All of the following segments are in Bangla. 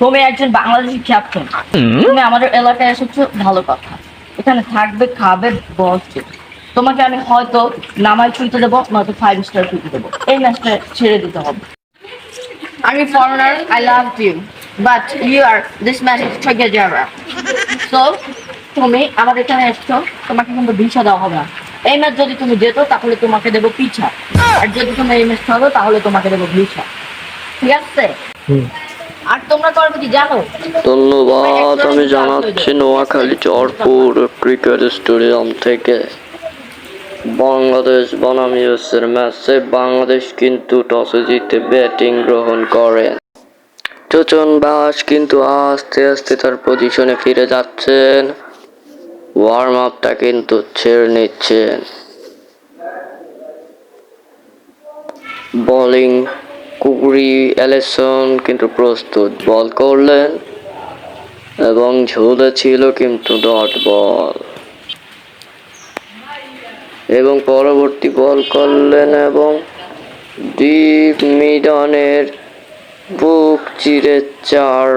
তুমি একজন বাংলাদেশি ক্যাপ্টেন তুমি আমাদের এলাকায় এসেছ, ভালো কথা। এখানে থাকবে, খাবে, বসবে। তোমাকে আমি হয়তো নামাই ছুঁতে দেবো, নয়তো ফাইভ স্টার ছুঁতে দেবো। এই ম্যাচটা ছেড়ে দিতে হবে। আমি foreigner I love you but you are this match is ঠকে যাবে সো তুমি আমাদের এখানে এসছো, তোমাকে কিন্তু ভিসা দেওয়া হবে না। এই ম্যাচ যদি তুমি যেত তাহলে তোমাকে দেবো পিছা আর যদি তুমি এই ম্যাচ থাকো, তাহলে তোমাকে দেবো ভিসা। ঠিক আছে? আর তোমরা করবে কি জানো? ধন্যবাদ আমি জানাচ্ছি নোয়াখালী চরপুর ক্রিকেট স্টেডিয়াম থেকে। বাংলাদেশ বনাম ইউএসের ম্যাচে বাংলাদেশ কিন্তু টসে জিতে ব্যাটিং গ্রহণ করে। চোচন বাস কিন্তু আস্তে আস্তে তার পজিশনে ফিরে যাচ্ছেন। ওয়ার্ম আপটা কিন্তু ছেড়ে নিচ্ছেন। বোলিং কুকুরি অ্যালেসন কিন্তু প্রস্তুত বল করলেন এবং ঝুলে ছিল কিন্তু ডট বল। এবং পরবর্তী বল করলেন এবং ডিপ মিডনের বুক চিরে চার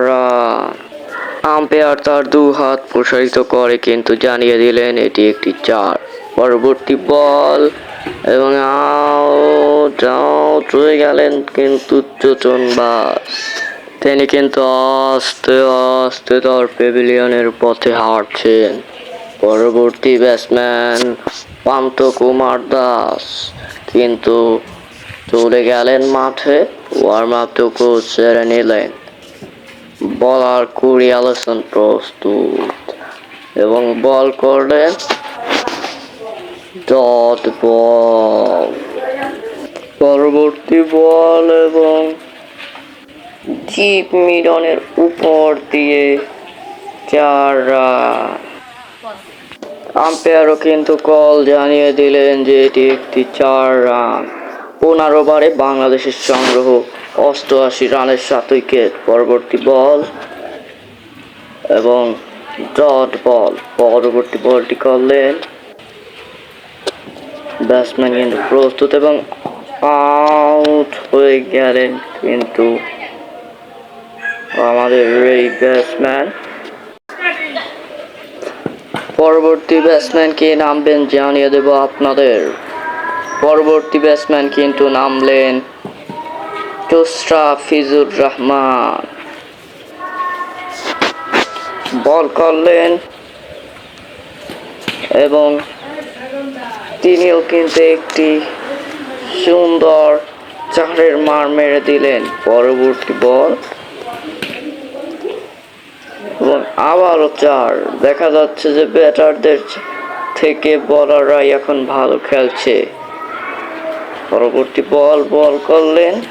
আম্পায়ার তার দু হাত প্রসারিত করে কিন্তু জানিয়ে দিলেন এটি একটি চার। পরবর্তী বল এবং আউট। আউট চলে গেলেন কিন্তু চোচন বাস। তিনি কিন্তু আস্তে আস্তে তার পেভিলিয়নের পথে হাঁটছেন। পরবর্তী ব্যাটসম্যান পান্ত কুমার দাস। কিন্তু চলে গেলেন মাঠে ওয়ার্ম আপ আপটুকু সেরে নিলেন। বলার কুড়ি আলোচন প্রস্তুত। এবং বল করলেন ডট বল। পরবর্তী বল এবং জিপ মিডনের উপর দিয়ে চার আম্পায়ারও কিন্তু কল জানিয়ে দিলেন যে এটি একটি চার রান। পনেরো ওভারে বাংলাদেশের সংগ্রহ অষ্টআশি রানের সাত উইকেট। পরবর্তী বল এবং ডট বল। পরবর্তী বলটি করলেন ব্যাটসম্যান কিন্তু প্রস্তুত এবং আউট হয়ে গেলেন কিন্তু আমাদের এই ব্যাটসম্যান পরবর্তী ব্যাটসম্যান কে নামবেন জানিয়ে দেব আপনাদের। পরবর্তী ব্যাটসম্যান কিন্তু নামলেন ফিজুর রহমান। বল করলেন এবং তিনিও কিন্তু একটি সুন্দর চারের মার মেরে দিলেন। পরবর্তী বল। এবং আবারও চার। দেখা যাচ্ছে যে ব্যাটারদের থেকে বলাররাই এখন ভালো খেলছে। পরবর্তী বল বল করলেন।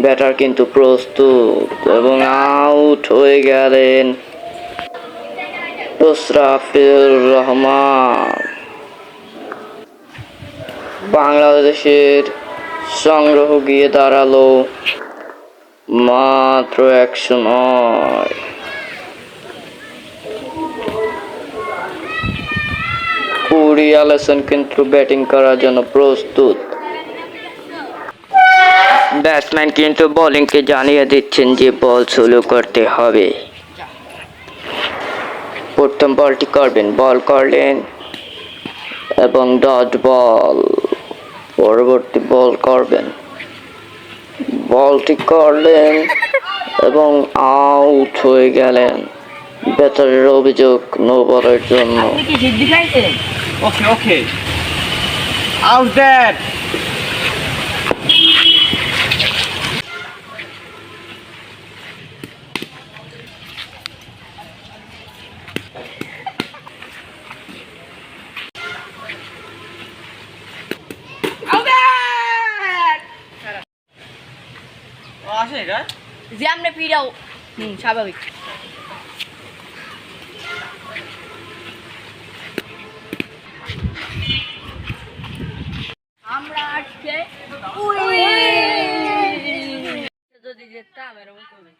ব্যাটার কিন্তু প্রস্তুত এবং আউট হয়ে গেলেন। রহমান। বাংলাদেশের সংগ্রহ গিয়ে দাঁড়াল মাত্র একশো নয়। কুড়ি আলেসন কিন্তু ব্যাটিং করার জন্য প্রস্তুত। ব্যাটসম্যান কিন্তু বোলিংকে জানিয়ে দিচ্ছেন যে বল শুরু করতে হবে। প্রথম বলটি করবেন। বল করলেন এবং ডট বল। পরবর্তী বল করবেন। বলটি করলেন এবং আউট হয়ে গেলেন ব্যাটারের অভিযোগ নো বলের জন্য ওকে ওকে। আউট খাইছেন How's এটা? যে হুম স্বাভাবিক। আমরা আজকে যদি যেতাম এরকম করে